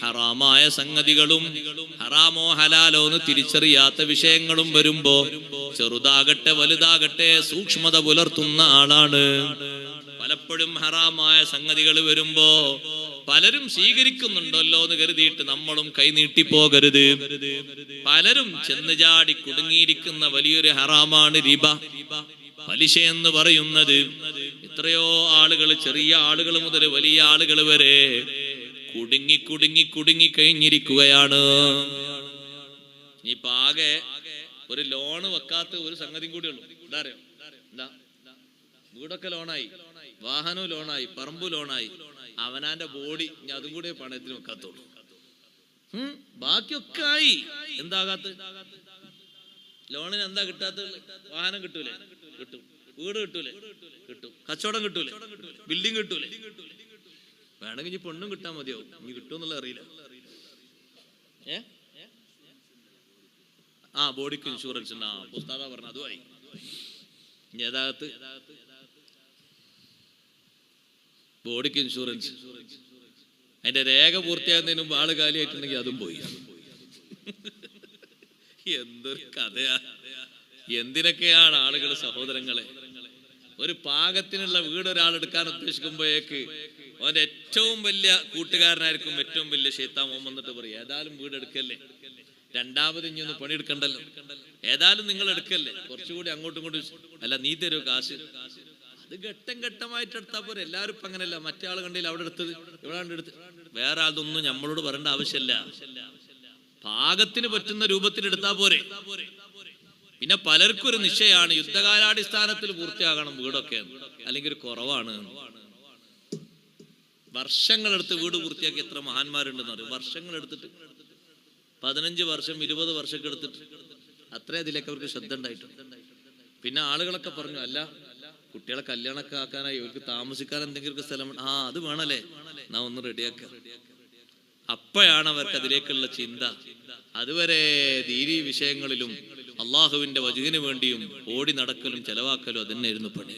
ഹറാമായ സംഗതികളും ഹറാമോ ഹലാലോ എന്ന് തിരിച്ചറിയാത്ത വിഷയങ്ങളും വരുമ്പോ ചെറുതാകട്ടെ വലുതാകട്ടെ സൂക്ഷ്മത പുലർത്തുന്ന ആളാണ്. പലപ്പോഴും ഹറാമായ സംഗതികൾ വരുമ്പോ പലരും സ്വീകരിക്കുന്നുണ്ടല്ലോ എന്ന് കരുതിയിട്ട് നമ്മളും കൈനീട്ടി പോകരുത്. പലരും ചെന്ന് ചാടി കുടുങ്ങിയിരിക്കുന്ന വലിയൊരു ഹറാമാണ് റിബ. പലിശ എന്ന് പറയുന്നത് എത്രയോ ആളുകൾ ചെറിയ ആളുകൾ മുതൽ വലിയ ആളുകൾ വരെ കുടുങ്ങി കുടുങ്ങി കുടുങ്ങി കഴിഞ്ഞിരിക്കുകയാണ്. ഇനിയിപ്പോ ആകെ ഒരു ലോണ് വെക്കാത്ത ഒരു സംഗതി കൂടി ഉള്ളൂ. എന്താ അറിയോ? എന്താ? വീടൊക്കെ ലോണായി വാഹനവും ലോണായി പറമ്പ് ലോണായി അവനാന്റെ ബോഡി ഇനി അതും കൂടെ പണയത്തിന് വെക്കാത്തുള്ളൂ ബാക്കിയൊക്കെ ആയി. എന്താകാത്ത ലോണിന് എന്താ കിട്ടാത്ത വാഹനം കിട്ടൂലേ? കിട്ടും. വീട് കിട്ടൂലേ? കിട്ടും. കച്ചവടം കിട്ടൂലേ? ബിൽഡിംഗ് കിട്ടൂലേ? വേണമെങ്കിൽ ഇനി പെണ്ണും കിട്ടാൻ മതിയാവും. ഇനി കിട്ടുമെന്നുള്ള അറിയില്ല. ഏ? ആ ബോഡിക്ക് ഇൻഷുറൻസ് ആ പുസ്താദ പറഞ്ഞ അതുമായി ഏതാകത്ത്? ബോഡിക്ക് ഇൻഷുറൻസ് അതിന്റെ രേഖ പൂർത്തിയാകുന്നതിന് മുമ്പ് ആൾ കാലിയായിട്ടുണ്ടെങ്കിൽ അതും പോയി. എന്തൊരു കഥയാ. എന്തിനൊക്കെയാണ് ആളുകൾ സഹോദരങ്ങളെ? ഒരു പാകത്തിനുള്ള വീട് ഒരാൾ എടുക്കാൻ ഉദ്ദേശിക്കുമ്പോഴേക്ക് അവന്റെ ഏറ്റവും വലിയ കൂട്ടുകാരനായിരിക്കും ഏറ്റവും വലിയ ഷെയ്ത്താൻ മോൻ വന്നിട്ട് പറയും ഏതായാലും വീട് എടുക്കല്ലേ രണ്ടാമത് ഇനി ഒന്ന് പണിയെടുക്കണ്ടല്ലോ. ഏതായാലും നിങ്ങൾ എടുക്കല്ലേ? കുറച്ചുകൂടി അങ്ങോട്ടും ഇങ്ങോട്ടും അല്ല നീ തരുമോ കാശ്? അത് ഘട്ടം ഘട്ടമായിട്ട് എടുത്താൽ പോരെ. എല്ലാവരും ഇപ്പൊ അങ്ങനെയല്ല. മറ്റേ ആൾ കണ്ടില്ല അവിടെ എടുത്തത്? ഇവിടെ എടുത്ത്? വേറെ അതൊന്നും നമ്മളോട് പറയേണ്ട ആവശ്യമില്ല. പാകത്തിന് പറ്റുന്ന രൂപത്തിൽ എടുത്താൽ പോരെ. പിന്നെ പലർക്കും ഒരു നിശ്ചയമാണ്. യുദ്ധകാലാടിസ്ഥാനത്തിൽ പൂർത്തിയാകണം വീടൊക്കെ. അല്ലെങ്കിൽ ഒരു കുറവാണ്. വർഷങ്ങളെടുത്ത് വീട് പൂർത്തിയാക്കി എത്ര മഹാന്മാരുണ്ടെന്ന് അറിയും? വർഷങ്ങളെടുത്തിട്ട്. പതിനഞ്ച് വർഷം ഇരുപത് വർഷമൊക്കെ എടുത്തിട്ട്. അത്രേ അതിലേക്ക് അവർക്ക് ശ്രദ്ധ ഉണ്ടായിട്ടുണ്ട്. പിന്നെ ആളുകളൊക്കെ പറഞ്ഞു അല്ല കുട്ടികളെ കല്യാണമൊക്കെ ആക്കാനായി ഇവർക്ക് താമസിക്കാൻ എന്തെങ്കിലും സ്ഥലം ആ അത് വേണല്ലേ നാ ഒന്ന് റെഡിയാക്ക. അപ്പോഴാണ് അവർക്ക് അതിലേക്കുള്ള ചിന്ത. അതുവരെ ദീരി വിഷയങ്ങളിലും അള്ളാഹുവിന്റെ വജുവിന് വേണ്ടിയും ഓടി നടക്കലും ചെലവാക്കലും അതന്നെയായിരുന്നു പണി.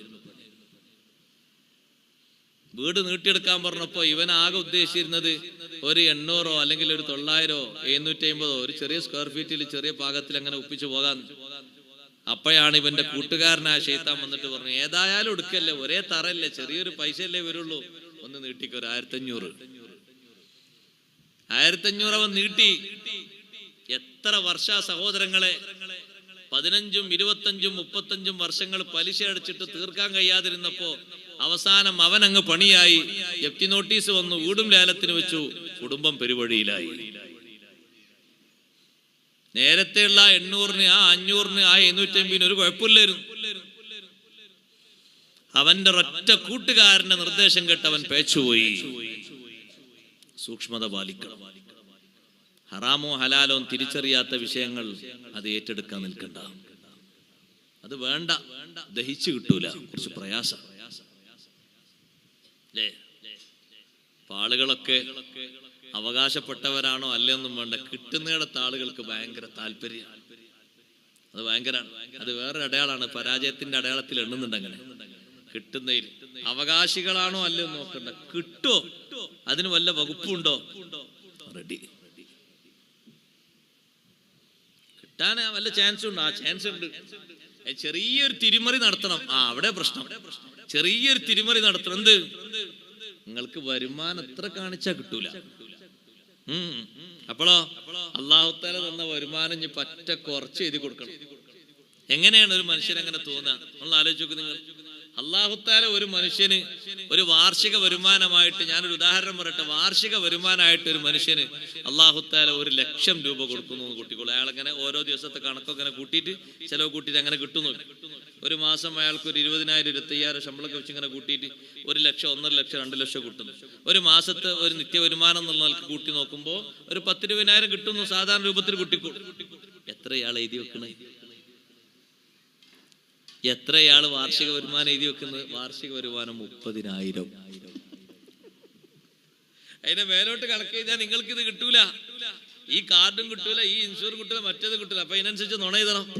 വീട് നീട്ടിയെടുക്കാൻ പറഞ്ഞപ്പോ ഇവൻ ആകെ ഉദ്ദേശിച്ചിരുന്നത് ഒരു എണ്ണൂറോ അല്ലെങ്കിൽ ഒരു തൊള്ളായിരോ എഴുന്നൂറ്റി അമ്പതോ ഒരു ചെറിയ സ്ക്വയർ ഫീറ്റിൽ ചെറിയ പാകത്തിൽ അങ്ങനെ ഒപ്പിച്ചു പോകാൻ. അപ്പോഴാണ് ഇവന്റെ കൂട്ടുകാരനായ ഷെയ്ത്താൻ വന്നിട്ട് പറഞ്ഞു ഏതായാലും എടുക്കല്ലേ ഒരേ തറല്ലേ ചെറിയൊരു പൈസ അല്ലേ വരുള്ളൂ. ഒന്ന് നീട്ടിക്കൊരു ആയിരത്തഞ്ഞൂറ്. ആയിരത്തഞ്ഞൂറ് അവൻ നീട്ടി. എത്ര വർഷ സഹോദരങ്ങളെ? പതിനഞ്ചും ഇരുപത്തഞ്ചും മുപ്പത്തഞ്ചും വർഷങ്ങൾ പലിശ അടിച്ചിട്ട് തീർക്കാൻ കഴിയാതിരുന്നപ്പോ അവസാനം അവൻ അങ്ങ് പണിയായി. ജപ്തി നോട്ടീസ് വന്നു. വീടും ലേലത്തിന് വെച്ചു. കുടുംബം പെരുവഴിയിലായി. നേരത്തെയുള്ള എണ്ണൂറിന് ആ അഞ്ഞൂറിന് ആ എണ്ണൂറ്റി അമ്പതിന് ഒരു കുഴപ്പമില്ലായിരുന്നു. അവന്റെ ഒറ്റ കൂട്ടുകാരന്റെ നിർദ്ദേശം കേട്ട് അവൻ പേച്ചുപോയി. സൂക്ഷ്മത പാലിക്കണം. ഹറാമോ ഹലാലോ തിരിച്ചറിയാത്ത വിഷയങ്ങൾ അത് ഏറ്റെടുക്കാൻ നിൽക്കണ്ട. അത് വേണ്ട. ദഹിച്ചു കിട്ടൂല. കുറച്ച് പ്രയാസം. അല്ലേ ആളുകളൊക്കെ അവകാശപ്പെട്ടവരാണോ അല്ലെന്നും വേണ്ട. കിട്ടുന്നിടത്ത് ആളുകൾക്ക് ഭയങ്കര താല്പര്യം. അത് ഭയങ്കര അത് വേറൊരു അടയാളാണ് പരാജയത്തിന്റെ അടയാളത്തിൽ എണ്ണുന്നുണ്ട് അങ്ങനെ. കിട്ടുന്നതിൽ. അവകാശികളാണോ അല്ലെന്ന് നോക്കണ്ട. കിട്ടോ? അതിന് വല്ല വകുപ്പുണ്ടോ? റെഡി. കിട്ടാൻ വല്ല ചാൻസ് ഉണ്ടോ ആ ചാൻസ് ഉണ്ട് ചെറിയൊരു തിരിമറി നടത്തണം. ആ അവിടെ പ്രശ്നം. ചെറിയൊരു തിരിമറി നടത്തണം. എന്ത്? നിങ്ങൾക്ക് വരുമാനം എത്ര കാണിച്ചാ കിട്ടൂല. അപ്പോളോ അള്ളാഹുത്താല തന്ന വരുമാനം പറ്റ കുറച്ച് എഴുതി കൊടുക്കണം. എങ്ങനെയാണ് ഒരു മനുഷ്യൻ അങ്ങനെ തോന്നുക നമ്മൾ ആലോചിച്ചു നിങ്ങൾ. അള്ളാഹുത്താല ഒരു മനുഷ്യന് ഒരു വാർഷിക വരുമാനമായിട്ട് ഞാനൊരു ഉദാഹരണം പറയട്ടെ. വാർഷിക വരുമാനമായിട്ട് ഒരു മനുഷ്യന് അള്ളാഹുത്താല ഒരു ലക്ഷം രൂപ കൊടുക്കുന്നു എന്ന് കൂട്ടിക്കോളൂ. അയാൾ അങ്ങനെ ഓരോ ദിവസത്തെ കണക്കൊക്കെ കൂട്ടിയിട്ട് ചിലവ് കൂട്ടിയിട്ട് അങ്ങനെ കിട്ടുന്നു. ഒരു മാസം അയാൾക്ക് ഒരു ഇരുപതിനായിരം ഇരുപത്തയ്യായിരം ശമ്പളമൊക്കെ വെച്ച് ഇങ്ങനെ കൂട്ടിയിട്ട് ഒരു ലക്ഷം ഒന്നര ലക്ഷം രണ്ട് ലക്ഷം കിട്ടുന്നു. ഒരു മാസത്തെ ഒരു നിത്യ വരുമാനം എന്നുള്ള നിലയ്ക്ക് കൂട്ടി നോക്കുമ്പോൾ ഒരു പത്തിരുപതിനായിരം കിട്ടുന്നു സാധാരണ രൂപത്തിൽ കുട്ടിക്കോളും എത്ര ഇയാൾ എഴുതി വെക്കണേ? എത്ര ഇയാൾ വാർഷിക വരുമാനം എഴുതി വെക്കുന്നത്? വാർഷിക വരുമാനം മുപ്പതിനായിരം. അതിനെ മേലോട്ട് കണക്ക് കഴിഞ്ഞാൽ നിങ്ങൾക്ക് ഇത് കിട്ടൂല. ഈ കാർഡും കിട്ടൂല ഈ ഇൻഷുറും കിട്ടൂല മറ്റേത് കിട്ടൂല. അപ്പൊ അതിനനുസരിച്ച് നുണ എഴുതണം.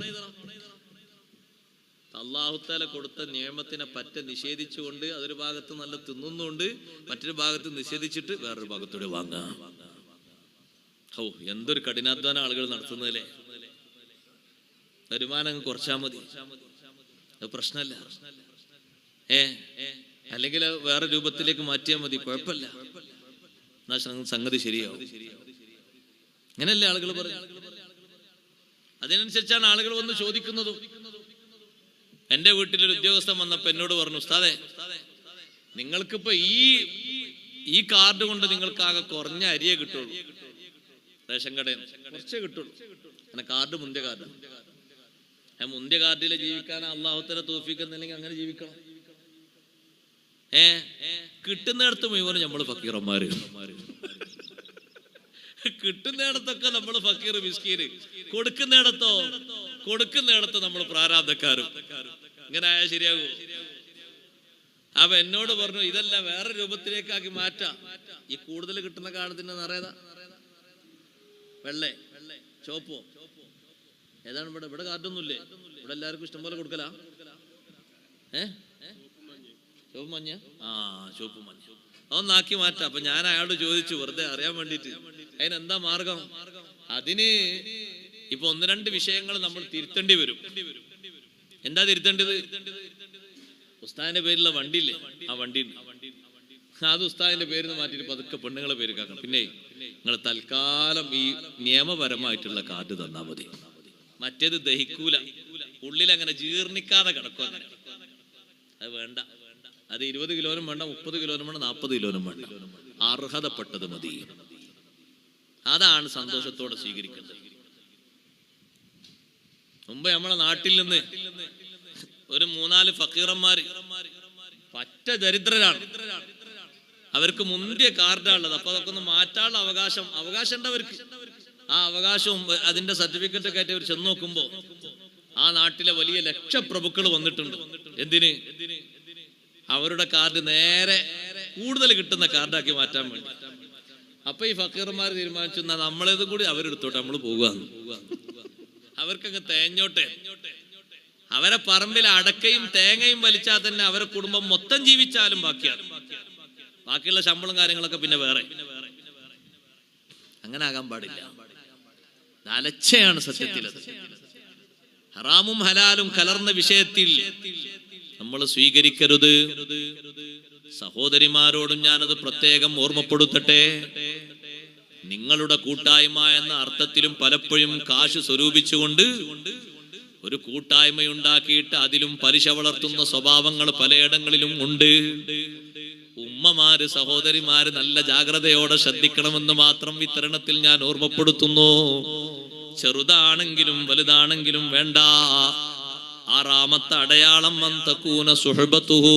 അള്ളാഹുത്താല കൊടുത്ത നിയമത്തിനെ പറ്റ നിഷേധിച്ചുകൊണ്ട് അതൊരു ഭാഗത്ത് നല്ല തിന്നുന്നുണ്ട് മറ്റൊരു ഭാഗത്ത് നിഷേധിച്ചിട്ട് വേറൊരു ഭാഗത്തൂടെ വാങ്ങാം. ഓ എന്തൊരു കഠിനാധ്വാനം ആളുകൾ നടത്തുന്നതല്ലേ? വരുമാനം കുറച്ചാൽ കുറച്ചാ മതി. അത് പ്രശ്നമല്ല. ഏ? അല്ലെങ്കിൽ വേറെ രൂപത്തിലേക്ക് മാറ്റിയാൽ മതി. കുഴപ്പമില്ല. സംഗതി ശരിയാവും. അങ്ങനെയല്ലേ ആളുകൾ പറയും അതിനനുസരിച്ചാണ് ആളുകൾ വന്ന് ചോദിക്കുന്നത്. എന്റെ വീട്ടിലൊരു ഉദ്യോഗസ്ഥൻ വന്നപ്പോ എന്നോട് പറഞ്ഞു ഉസ്താദെ നിങ്ങൾക്കിപ്പോ ഈ ഈ കാർഡ് കൊണ്ട് നിങ്ങൾക്കാകെ കുറഞ്ഞ അരിയെ കിട്ടുള്ളൂ. റേഷൻ കടയിൽ കുറച്ചേ കിട്ടുള്ളൂ. അങ്ങനെ കാർഡ് മുന്തിയ കാർഡ് ആ മുന്തിയ കാർഡിൽ ജീവിക്കാൻ അള്ളാഹുത്തല തോഫിക്കുന്നില്ലെങ്കിൽ അങ്ങനെ ജീവിക്കണം. ഏ കിട്ടുന്നിടത്ത് മുഴുവൻ നമ്മൾ ഫക്കീറന്മാര്. കിട്ടുന്നിടത്തൊക്കെ നമ്മൾ ഫക്കീർ മിസ്കീര് കൊടുക്കുന്നിടത്തോ? കൊടുക്കുന്നിടത്ത് നമ്മൾ പ്രാരാബ്ധക്കാരും. ഇങ്ങനെ ആയാൽ ശരിയാകൂ. അപ്പൊ എന്നോട് പറഞ്ഞു ഇതല്ല വേറെ രൂപത്തിലേക്കാക്കി മാറ്റാം. ഈ കൂടുതൽ കിട്ടുന്ന കാലത്തിന്റെ നിറയതാ വെള്ളേ ചോപ്പോ. ഏതാണ് ഇവിടെ? ഇവിടെ കാർഡൊന്നുമില്ലേ ഇവിടെ എല്ലാവർക്കും ഇഷ്ടംപോലെ കൊടുക്കലാ. ഏ? ചുവപ്പ് മഞ്ഞ? ആ ചുവപ്പ് മഞ്ഞ. അതൊന്നാക്കി മാറ്റാം. അപ്പൊ ഞാൻ അയാളോട് ചോദിച്ചു വെറുതെ അറിയാൻ വേണ്ടിട്ട് അതിനെന്താ മാർഗം? അതിന് ഇപ്പൊ ഒന്ന് രണ്ട് വിഷയങ്ങൾ നമ്മൾ തിരുത്തേണ്ടി വരും. എന്താ തിരുത്തേണ്ടത്? ഉസ്താദിന്റെ പേരിലുള്ള വണ്ടിയില്ലേ? ആ വണ്ടി അത് ഉസ്താദിന്റെ പേര് മാറ്റിയിട്ട് പതുക്കെ പെണ്ണുങ്ങളെ പേര് കാക്കണം പിന്നെ നിങ്ങൾ തൽക്കാലം ഈ നിയമപരമായിട്ടുള്ള കാർഡ് തന്നാൽ മതി. മറ്റേത് ദഹിക്കൂല. ഉള്ളിൽ അങ്ങനെ ജീർണിക്കാതെ കിടക്കും അത് വേണ്ട. അത് ഇരുപത് കിലോനും വേണ്ട മുപ്പത് കിലോനും വേണ്ട നാൽപ്പത് കിലോനും വേണ്ട. അർഹതപ്പെട്ടത് മതി. അതാണ് സന്തോഷത്തോടെ സ്വീകരിക്കുന്നത് മുമ്പ് നമ്മളെ നാട്ടിൽ നിന്ന് ഒരു മൂന്നാൽ ഫക്കീറന്മാര് പറ്റ ദരിദ്രരാണ്. അവർക്ക് മുന്തിയ കാർഡാണുള്ളത് അപ്പൊ അതൊക്കെ ഒന്ന് മാറ്റാനുള്ള അവകാശം അവകാശം ഉണ്ട് അവർക്ക് ആ അവകാശവും അതിന്റെ സർട്ടിഫിക്കറ്റ് ഒക്കെ ആയിട്ട് ചെന്ന് നോക്കുമ്പോ ആ നാട്ടിലെ വലിയ ലക്ഷപ്രഭുക്കൾ വന്നിട്ടുണ്ട്. എന്തിന്? അവരുടെ കാർഡ് നേരെ കൂടുതൽ കിട്ടുന്ന കാർഡാക്കി മാറ്റാൻ വേണ്ടി. അപ്പൊ ഈ ഫക്കീർമാർ തീരുമാനിച്ചു നമ്മളേതും കൂടി അവരെടുത്തോട്ടെ നമ്മൾ പോകാന്ന് അവർക്കങ്ങ് തേഞ്ഞോട്ടെ. അവരെ പറമ്പിൽ അടക്കയും തേങ്ങയും വലിച്ചാൽ തന്നെ അവരെ കുടുംബം മൊത്തം ജീവിച്ചാലും ബാക്കിയാണ്. ബാക്കിയുള്ള ശമ്പളം കാര്യങ്ങളൊക്കെ പിന്നെ വേറെ. അങ്ങനെ ആകാൻ പാടില്ല. ഇത് അലച്ചയാണ് സത്യത്തിൽ. ഹറാമും ഹലാലും കലർന്ന വിഷയത്തിൽ നമ്മൾ സ്വീകരിക്കരുത്. സഹോദരിമാരോടും ഞാനത് പ്രത്യേകം ഓർമ്മപ്പെടുത്തട്ടെ. നിങ്ങളുടെ കൂട്ടായ്മ എന്ന അർത്ഥത്തിലും പലപ്പോഴും കാശ് സ്വരൂപിച്ചുകൊണ്ട് ഒരു കൂട്ടായ്മയുണ്ടാക്കിയിട്ട് അതിലും പലിശ വളർത്തുന്ന സ്വഭാവങ്ങൾ പലയിടങ്ങളിലും ഉണ്ട്. ഉമ്മമാര് സഹോദരിമാര് നല്ല ജാഗ്രതയോടെ ശ്രദ്ധിക്കണമെന്ന് മാത്രം വിതരണത്തിൽ ഞാൻ ഓർമ്മപ്പെടുത്തുന്നു. ചെറുതാണെങ്കിലും വലുതാണെങ്കിലും വേണ്ട. ആറാമത്തെ അടയാളം മന്തക്കൂന സുഹബത്തുഹു.